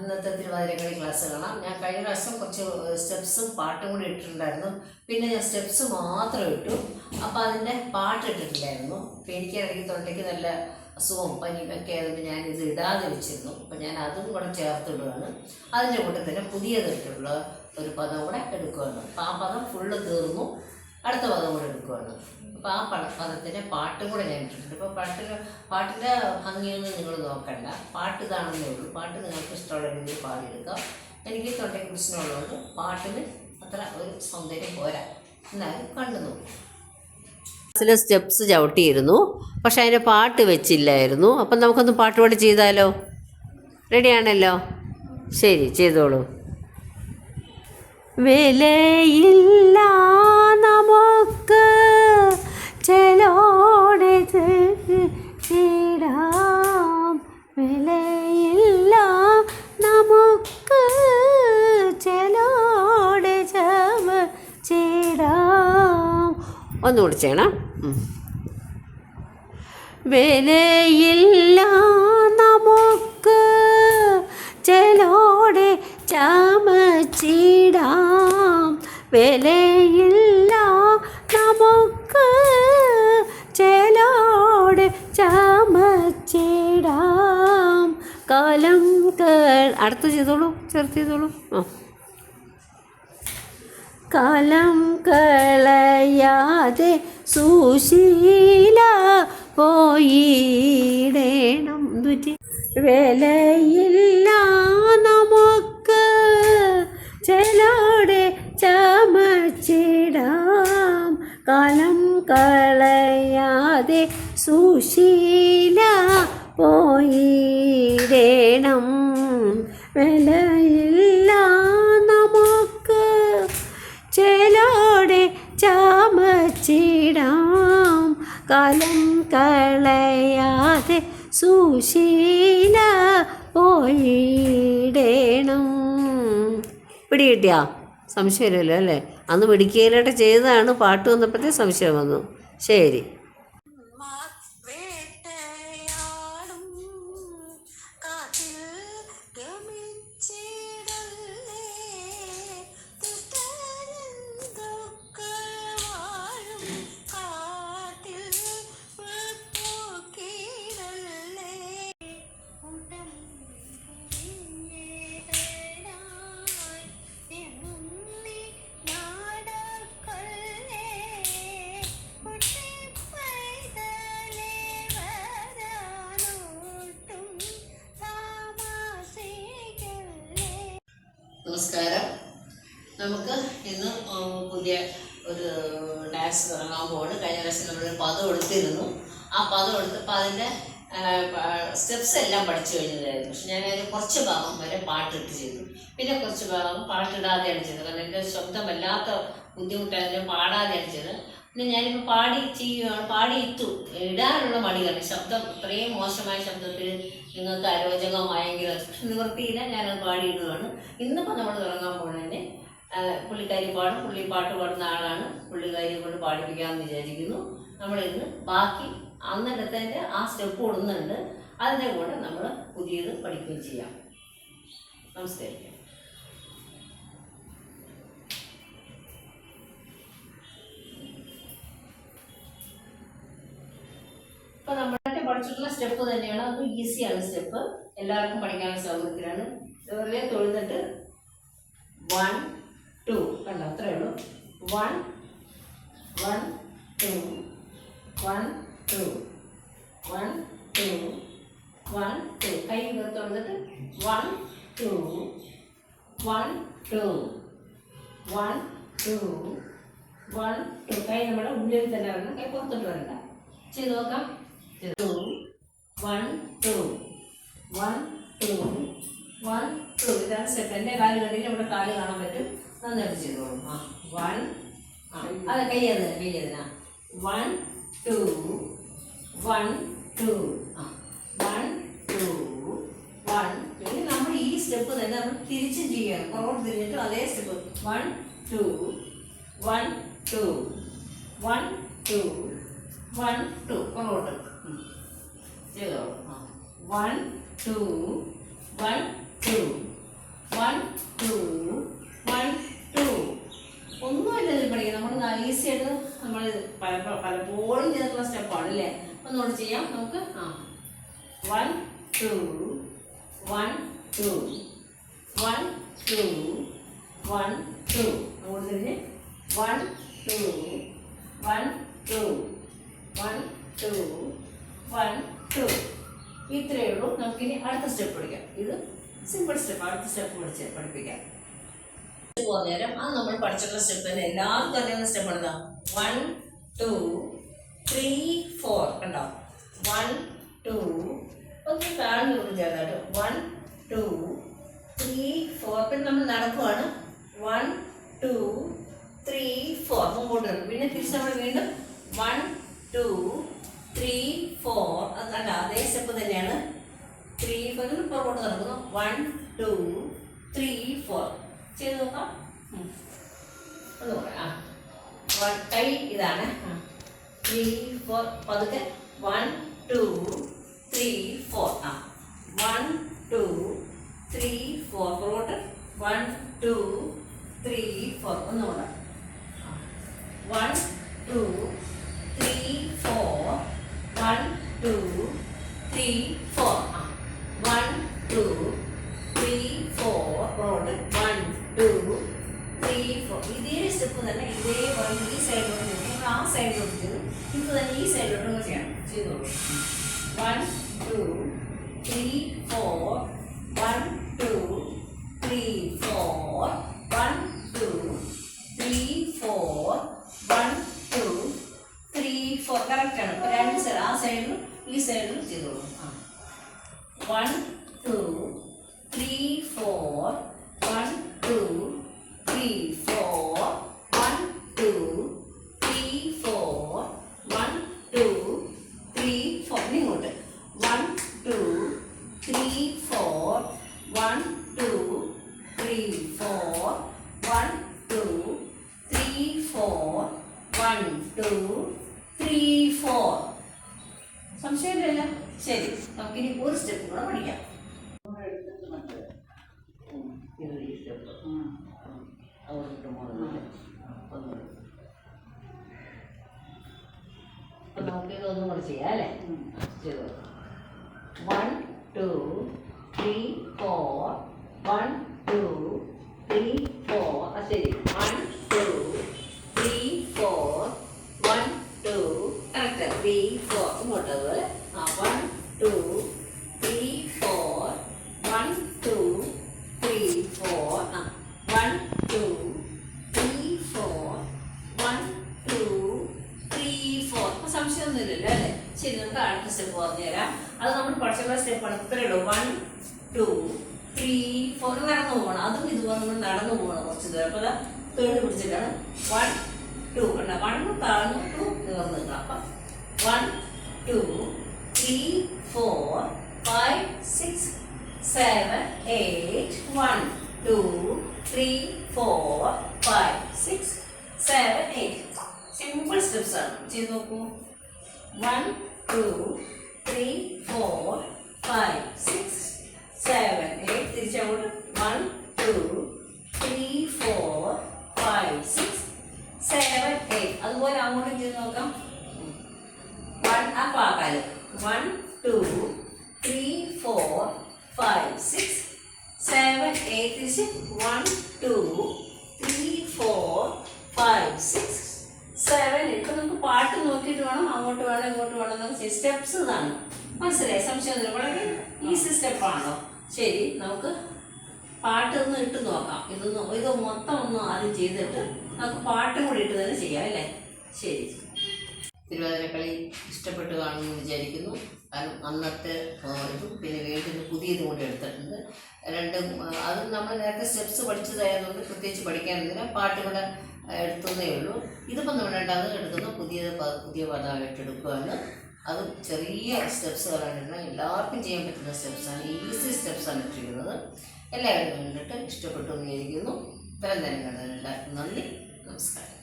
ഇന്നത്തെ തിരുവാതിരക്കളി ക്ലാസ് കാണാം ഞാൻ കഴിഞ്ഞ പ്രാവശ്യം കുറച്ച് സ്റ്റെപ്സും പാട്ടും കൂടി ഇട്ടിട്ടുണ്ടായിരുന്നു. പിന്നെ ഞാൻ സ്റ്റെപ്സ് മാത്രം ഇട്ടു. അപ്പോൾ അതിന്റെ പാട്ട് ഇട്ടിട്ടില്ലായിരുന്നു അപ്പോൾ എനിക്കാണെങ്കിൽ തൊണ്ടയ്ക്ക് നല്ല അസുഖവും പനിയും ഒക്കെ ആയതുകൊണ്ട് ഞാൻ ഇത് ഇടാതെ വെച്ചിരുന്നു. അപ്പോൾ ഞാൻ അതും കൂടെ ചേർത്തിടുകയാണ് അതിന്റെ കൂട്ടത്തിൽ പുതിയതായിട്ടുള്ള ഒരു പദം കൂടെ എടുക്കുകയാണ് അപ്പോൾ ആ പദം ഫുള്ള് തീർന്നു. അടുത്ത പദം കൂടെ എടുക്കുകയാണ് അപ്പോൾ ആ പട പദത്തിന്റെ പാട്ടും കൂടെ ഞാൻ ഇട്ടിട്ടുണ്ട്. ഇപ്പോൾ പാട്ടിന് പാട്ടിന്റെ ഭംഗിയൊന്നും നിങ്ങൾ നോക്കണ്ട. പാട്ട് ഇതാണെന്നേ ഉള്ളൂ. പാട്ട് നിങ്ങൾക്ക് ഇഷ്ടമുള്ള രീതിയിൽ പാടിയെടുക്കാം. എനിക്ക് തൊണ്ടയ്ക്ക് പ്രശ്നമുള്ളതുകൊണ്ട് പാട്ടിന് അത്ര ഒരു സൗന്ദര്യം പോരാ. എന്നാലും കണ്ടു നോക്കും. ക്ലാസ്സിൽ സ്റ്റെപ്സ് ചവിട്ടിയിരുന്നു. പക്ഷെ അതിന്റെ പാട്ട് വെച്ചില്ലായിരുന്നു. അപ്പം നമുക്കൊന്ന് പാട്ട് പാടി ചെയ്താലോ? റെഡിയാണല്ലോ? ശരി ചെയ്തോളൂ. വിലയില്ല ഒന്നുകൂടി ചെയ്യണം. വിലയില്ല നമുക്ക് ചെലോടെ ചമച്ചിടാം. വിലയില്ല നമുക്ക് ചെലോടെ ചമച്ചിടാം. കാലം അടുത്ത് ചെയ്തോളൂ ചേർത്ത് ചെയ്തോളൂ. ആ. കാലം കളയാതെ സുശീല പോയിടേണം ദുജി വിലയില്ല നമുക്ക് ചെലോടെ ചമച്ചിടാം. കാലം കളയാതെ സുശീല കാലം കളയാതെ സുശീല പോയിടേണം പിടി കിട്ടിയാ സംശയമില്ലല്ലോ അല്ലേ? അന്ന് പിടിക്കയിലോട്ട് ചെയ്തതാണ് പാട്ട് വന്നപ്പോഴത്തെ സംശയം വന്നു. ശരി. നമസ്കാരം. നമുക്ക് ഇന്ന് പുതിയ ഒരു ഡാൻസ് തുടങ്ങാൻ പോവാണ്. കഴിഞ്ഞ പ്രാവശ്യം നമ്മൾ പദം എടുത്തിരുന്നു. ആ പദം എടുത്തപ്പോൾ അതിന്റെ സ്റ്റെപ്സ് എല്ലാം പഠിച്ചു കഴിഞ്ഞതായിരുന്നു. പക്ഷെ ഞാൻ അതിന് കുറച്ച് ഭാഗം വരെ പാട്ടിട്ട് ചെയ്തു. പിന്നെ കുറച്ച് ഭാഗം പാട്ടിടാതെയാണ് ചെയ്തത്. കാരണം എന്റെ ശബ്ദം വല്ലാത്ത ബുദ്ധിമുട്ടായിരുന്നു. പാടാതെയാണ് ചെയ്തത്. പിന്നെ ഞാനിപ്പോൾ പാടി ചെയ്യുകയാണ് പാടി ഇട്ടു ഇടാനുള്ള മടി കാരണം ശബ്ദം ഇത്രയും മോശമായ ശബ്ദത്തിൽ നിങ്ങൾക്ക് അരോചകമായെങ്കിൽ നിവൃത്തിയില്ല ഞാനത് പാടിയിടുകയാണ്. ഇന്നിപ്പോൾ നമ്മൾ തുടങ്ങാൻ പോകുന്നതിന് പുള്ളിക്കാരി പാടും പുള്ളി പാട്ട് പാടുന്ന ആളാണ് പുള്ളിക്കാരി കൊണ്ട് പാടിപ്പിക്കാമെന്ന് വിചാരിക്കുന്നു. നമ്മളിന്ന് ബാക്കി അന്നിടത്തേന്റെ ആ സ്റ്റെപ്പ് ഇടുന്നുണ്ട് അതിന്റെ കൂടെ നമ്മൾ പുതിയത് പഠിക്കുകയും ചെയ്യാം. നമസ്കാരം ഇപ്പൊ നമ്മളൊക്കെ പഠിച്ചിട്ടുള്ള സ്റ്റെപ്പ് തന്നെയാണ്. അത് ഈസിയാണ് സ്റ്റെപ്പ് എല്ലാവർക്കും പഠിക്കാനുള്ള സൗകര്യത്തിലാണ് വെറുതെ തൊഴുന്നിട്ട് വൺ ടു കണ്ടോ? അത്രേ ഉള്ളൂ. One one two one two one two one two കൈ തൊഴുന്നിട്ട് one two one two one two one two കൈ നമ്മുടെ ഉള്ളിൽ തന്നെ വരണം. കൈ പുറത്തോട്ട് വരണ്ട. ചെയ്ത് നോക്കാം. Two one two one two one two ഇതാണ് സ്റ്റെപ്പ് എന്റെ കാൽ കണ്ടെങ്കിൽ നമ്മുടെ കാൽ കാണാൻ പറ്റും നന്നായിട്ട് ചെയ്തോളൂ ആ വൺ ആ അതെ കയ്യത് കയ്യതിനാ വൺ ടു വൺ ടു ആ വൺ ടു വൺ ഇനി നമ്മൾ ഈ സ്റ്റെപ്പ് തന്നെ നമ്മൾ തിരിച്ചും ചെയ്യണം പുറകോട്ട് തിരിഞ്ഞിട്ട് അതേ step one two one two one two one two പുറകോട്ട് ആ one two one two one two one two ഒന്നുമില്ല ഇതിൽ പഠിക്കാം നമ്മൾ ഈസി ആയിട്ട് നമ്മൾ പല പലപ്പോഴും ചെയ്തിട്ടുള്ള സ്റ്റെപ്പാണ് അല്ലേ? ഒന്നുകൂടെ ചെയ്യാം. നമുക്ക് ആ. One two one two one two one two അങ്ങോട്ട് തിരിഞ്ഞ്. One two one two one two one two ഇത്രയേ ഉള്ളൂ. നമുക്കിനി അടുത്ത സ്റ്റെപ്പ് പഠിക്കാം. ഇത് സിമ്പിൾ സ്റ്റെപ്പ് അടുത്ത സ്റ്റെപ്പ് പഠിച്ച് പഠിപ്പിക്കാം. പോകുന്ന നേരം അത് നമ്മൾ പഠിച്ചിട്ടുള്ള സ്റ്റെപ്പ് തന്നെ. എല്ലാവർക്കും അറിയുന്ന സ്റ്റെപ്പ് ആണ് വൺ ടു ത്രീ ഫോർ കണ്ടോ? വൺ ടു ഒന്ന് താഴ്ന്നു കൊടുക്കും ചേർന്നായിട്ട് വൺ ടു ത്രീ ഫോർ പിന്നെ നമ്മൾ നടക്കുവാണ്. വൺ ടു ത്രീ ഫോർ മുമ്പോട്ട് വരും പിന്നെ തിരിച്ച് നമ്മൾ വീണ്ടും വൺ ടു ത്രീ ഫോർ അത് കണ്ട? അതേ സ്റ്റെപ്പ് തന്നെയാണ്. ത്രീ ഫോർ പുറകോട്ട് നടക്കുന്നു. വൺ ടു ത്രീ ഫോർ ചെയ്ത് നോക്കാം. ഒന്ന് നോക്കാം. ആ. കൈ ഇതാണ്. ത്രീ ഫോർ പതുക്കെ. വൺ ടു ത്രീ ഫോർ ആ. വൺ ടു ത്രീ ഫോർ പുറകോട്ട്. വൺ ടു ത്രീ ഫോർ ഒന്ന് നോക്കാം. One two one two three four ആ. വൺ ടു ത്രീ ഫോർ പുറകോട്ട് വൺ ടു ത്രീ ഫോർ ഇതേ സ്റ്റെപ്പ് തന്നെ ഇതേപോലെ ഈ സൈഡിലോട്ട് നിങ്ങൾ ആ സൈഡിലോട്ട് ചെയ്തു ഇത്. തന്നെ ഈ സൈഡിലോട്ട് ചെയ്യണം ചെയ്തോളൂ. One two three four one two three four one two three four one two three four കറക്റ്റാണ് ഇപ്പോൾ രണ്ട് സൈഡ് ആ സൈഡിലും ഈ സൈഡിലും ചെയ്തോളൂ ആ one two three four one two three four one two three four one two three four ഇങ്ങോട്ട്. One two three four one two three four one two three four one two three four സംശയമില്ലല്ലോ? ശരി നമുക്കിനി ഒരു step കൂടെ പഠിക്കാം. Step അങ്ങോട്ട് പോകുന്നില്ല അപ്പൊ നമുക്ക് ഇതൊന്നും കൂടെ ചെയ്യാം അല്ലേ ചെയ്തു one two three four one two three four ആ ശരി one two three four one two correct three four ഇങ്ങോട്ട് അതുപോലെ ആ one two three four one two three four ആ one two three four one two three four അപ്പൊ സംശയമൊന്നുമില്ലല്ലോ അല്ലേ ശരി നമുക്ക് അടുത്ത സ്റ്റെപ്പ് പറഞ്ഞുതരാം അത് നമ്മൾ പഠിച്ചുള്ള സ്റ്റെപ്പാണ് ഇത്രയേ ഉള്ളൂ വൺ ടു ത്രീ ഫോർ നടന്നു പോകണം അതും ഇതുപോലെ നമ്മൾ നടന്നു പോകണം കുറച്ച് ദൂരം അപ്പോൾ അതാ തൊഴിൽ പിടിച്ചിട്ടാണ് വൺ ടു കണ്ട വൺ താഴ്ന്നു ടു നിവർന്ന് നിൽക്കണം അപ്പം one two three four five six seven eight one two three four five six seven eight simple steps ആണ്. ചെയ്ത് നോക്കൂ. One two three four five six seven eight തിരിച്ചങ്ങോട്ട് one two three four five six seven eight അതുപോലെ അങ്ങോട്ട് ചെയ്ത് നോക്കാം? One ആ ആക്കാൽ one two three four five six seven eight is one two three four five six seven ഇപ്പം നമുക്ക് പാട്ട് നോക്കിയിട്ട് വേണം. അങ്ങോട്ട് വേണം ഇങ്ങോട്ട് വേണം എന്ന് സ്റ്റെപ്സ് ഇതാണ്. മനസ്സിലായി? സംശയം വളരെ ഈസി സ്റ്റെപ്പാണോ ശരി നമുക്ക് പാട്ട് ഒന്ന് ഇട്ട് നോക്കാം. ഇതൊന്ന് ഇത് മൊത്തം ഒന്ന് ആദ്യം ചെയ്തിട്ട് നമുക്ക് പാട്ടും കൂടി ഇട്ട് തന്നെ ചെയ്യാം അല്ലേ? ശരി തിരുവാതിരക്കളി ഇഷ്ടപ്പെട്ട് കാണുമെന്ന് വിചാരിക്കുന്നു. കാരണം അന്നത്തെ ഇതും പിന്നെ വീണ്ടും പുതിയതും കൂടി എടുത്തിട്ടുണ്ട്. രണ്ടും അത് നമ്മൾ നേരത്തെ സ്റ്റെപ്സ് പഠിച്ചതായതുകൊണ്ട് പ്രത്യേകിച്ച് പഠിക്കാനൊന്നുമില്ല പാട്ട് എടുത്തതേ ഉള്ളൂ. ഇതിപ്പോൾ നമ്മൾ രണ്ടാമത് എടുക്കുന്ന പുതിയ പുതിയ പദമായിട്ട് എടുക്കുകയാണ് അത് ചെറിയ സ്റ്റെപ്സ് പറയുന്നത് എല്ലാവർക്കും ചെയ്യാൻ പറ്റുന്ന സ്റ്റെപ്സാണ് ഈസി സ്റ്റെപ്സാണ് ഇട്ടിരിക്കുന്നത്. എല്ലാവരും കണ്ടിട്ട് ഇഷ്ടപ്പെട്ടു എന്ന് വിചാരിക്കുന്നു. ഇത്രയും തന്നെ കണ്ടതിന് എല്ലാവർക്കും നന്ദി. നമസ്കാരം.